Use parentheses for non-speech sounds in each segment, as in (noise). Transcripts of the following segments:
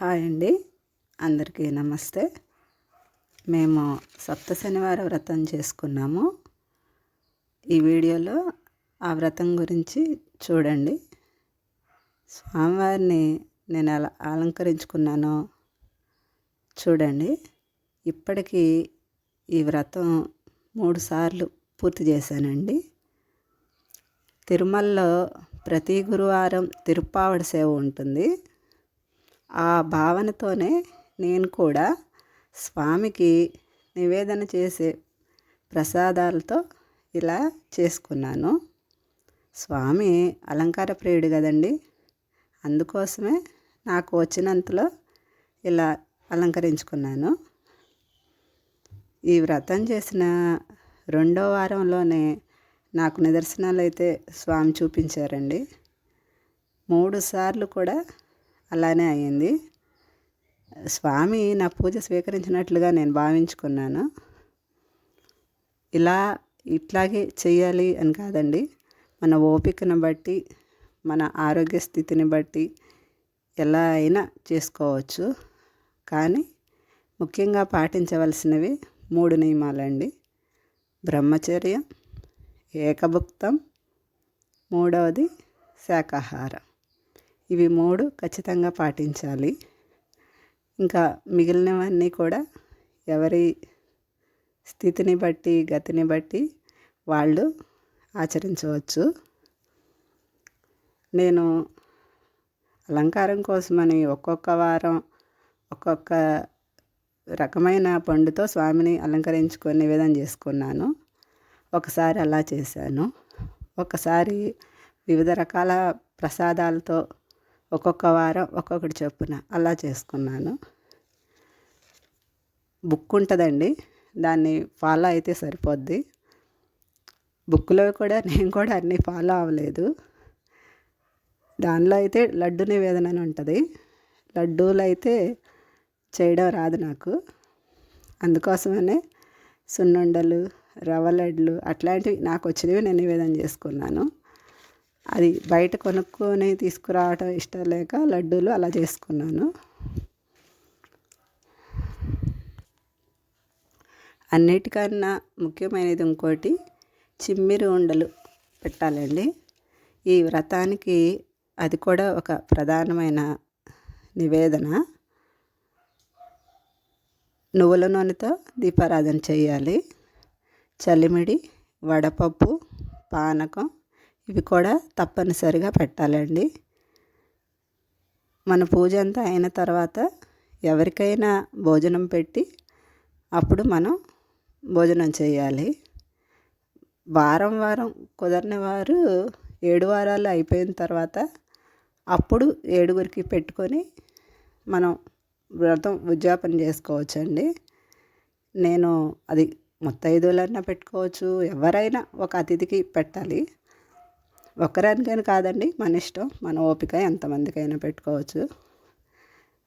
Hi అండి. అందరికీ నమస్తే. మేము సప్త శనివారం వ్రతం చేసుకున్నాము. ఈ వీడియోలో ఆ వ్రతం గురించి చూడండి. స్వామివారిని నేను ఎలా అలంకరించుకున్నానో. చూడండి. ఇప్పటికీ ఈ వ్రతం మూడు సార్లు పూర్తి చేశానండి. తిరుమలలో ప్రతి గురువారం తిరుప్పావడి సేవ ఉంటుంది. ఆ భావనతోనే నేను కూడా స్వామికి నివేదన చేసే ప్రసాదాలతో ఇలా చేసుకున్నాను. స్వామి అలంకార ప్రియుడు కదండి. అందుకోసమే నాకు వచ్చినంతలో ఇలా అలంకరించుకున్నాను. ఈ వ్రతం చేసిన రెండో వారంలోనే నాకు నిదర్శనాలు అయితే స్వామి చూపించారండి. మూడు సార్లు కూడా అలానే అయ్యింది స్వామి నా పూజ స్వీకరించినట్లుగా నేను భావించుకున్నాను. ఇలా ఇట్లాగే చేయాలి అని కాదండి. మన ఓపికను బట్టి మన ఆరోగ్య స్థితిని బట్టి ఎలా అయినా చేసుకోవచ్చు. కానీ ముఖ్యంగా పాటించవలసినవి మూడు నియమాలండి. బ్రహ్మచర్యం ఏకభుక్తం మూడవది శాకాహారం. ఇవి మూడు ఖచ్చితంగా పాటించాలి. ఇంకా మిగిలినవన్నీ కూడా ఎవరి స్థితిని బట్టి గతిని బట్టి వాళ్ళు ఆచరించవచ్చు. నేను అలంకారం కోసమని ఒక్కొక్క వారం ఒక్కొక్క రకమైన పండుతో స్వామిని అలంకరించుకొని నివేదన చేసుకున్నాను. ఒకసారి అలా చేశాను. ఒకసారి వివిధ రకాల ప్రసాదాలతో ఒక్కొక్క వారం ఒక్కొక్కటి చొప్పున అలా చేసుకున్నాను. బుక్ ఉంటుందండి. దాన్ని ఫాలో అయితే సరిపోద్ది. బుక్లో కూడా (laughs) నేను కూడా అన్నీ ఫాలో అవ్వలేదు. దానిలో అయితే లడ్డు నివేదన అని ఉంటుంది. లడ్డూలు అయితే చేయడం రాదు నాకు. అందుకోసమనే సున్నుండలు రవ్వ లడ్లు అట్లాంటివి నాకు వచ్చినవి నేను నివేదన చేసుకున్నాను. అది బయట కొనుక్కొని తీసుకురావటం ఇష్టం లేక లడ్డూలు అలా చేసుకున్నాను. అన్నిటికన్నా ముఖ్యమైనది ఇంకోటి చిమ్మిరి ఉండలు పెట్టాలండి. ఈ వ్రతానికి అది కూడా ఒక ప్రధానమైన నివేదన. నువ్వుల నూనెతో దీపారాధన చేయాలి. చలిమిడి వడపప్పు పానకం ఇవి కూడా తప్పనిసరిగా పెట్టాలండి. మన పూజ అంతా అయిన తర్వాత ఎవరికైనా భోజనం పెట్టి అప్పుడు మనం భోజనం చేయాలి. వారం వారం కుదరని వారు ఏడు వారాలు అయిపోయిన తర్వాత అప్పుడు ఏడుగురికి పెట్టుకొని మనం వ్రతం ఉద్యాపన చేసుకోవచ్చండి. నేను అది ముత్తైదులన్నా పెట్టుకోవచ్చు ఎవరైనా ఒక అతిథికి పెట్టాలి. ఒక్కరానికైనా కాదండి మన ఇష్టం మన ఓపిక ఎంతమందికైనా పెట్టుకోవచ్చు.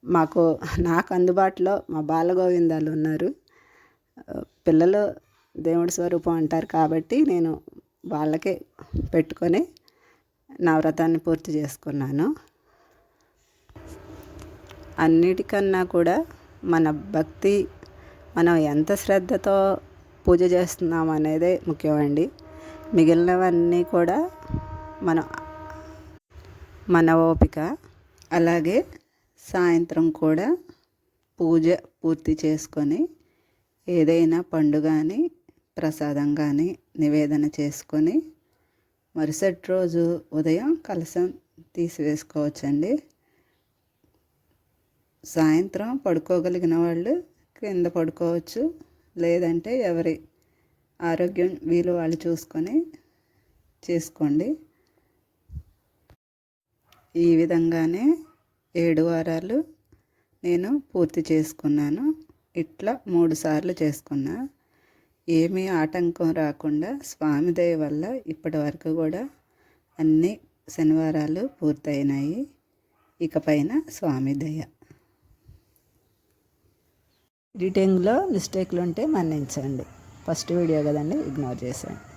మాకు నాకు అందుబాటులో మా బాలగోవిందాలు ఉన్నారు. పిల్లలు దేవుడి స్వరూపం అంటారు కాబట్టి నేను వాళ్ళకే పెట్టుకొని నా వ్రతాన్ని పూర్తి చేసుకున్నాను. అన్నిటికన్నా కూడా మన భక్తి మనం ఎంత శ్రద్ధతో పూజ చేస్తున్నాం అనేదే ముఖ్యమండి. మిగిలినవన్నీ కూడా మన మన ఓపిక. అలాగే సాయంత్రం కూడా పూజ పూర్తి చేసుకొని ఏదైనా పండు కానీ ప్రసాదం కానీ నివేదన చేసుకొని మరుసటి రోజు ఉదయం కలసం తీసివేసుకోవచ్చండి. సాయంత్రం పడుకోగలిగిన వాళ్ళు కింద పడుకోవచ్చు. లేదంటే ఎవరి ఆరోగ్యం వీలు వాళ్ళు చూసుకొని చేసుకోండి. ఈ విధంగానే ఏడు వారాలు నేను పూర్తి చేసుకున్నాను. ఇట్లా మూడు సార్లు చేసుకున్నా. ఏమీ ఆటంకం రాకుండా స్వామి దయ వల్ల ఇప్పటి వరకు కూడా అన్ని శనివారాలు పూర్తయినాయి. ఇకపైన స్వామి దయ. ఎడిటింగ్లో మిస్టేక్లు ఉంటే మన్నించండి. ఫస్ట్ వీడియో కదండి ఇగ్నోర్ చేశాను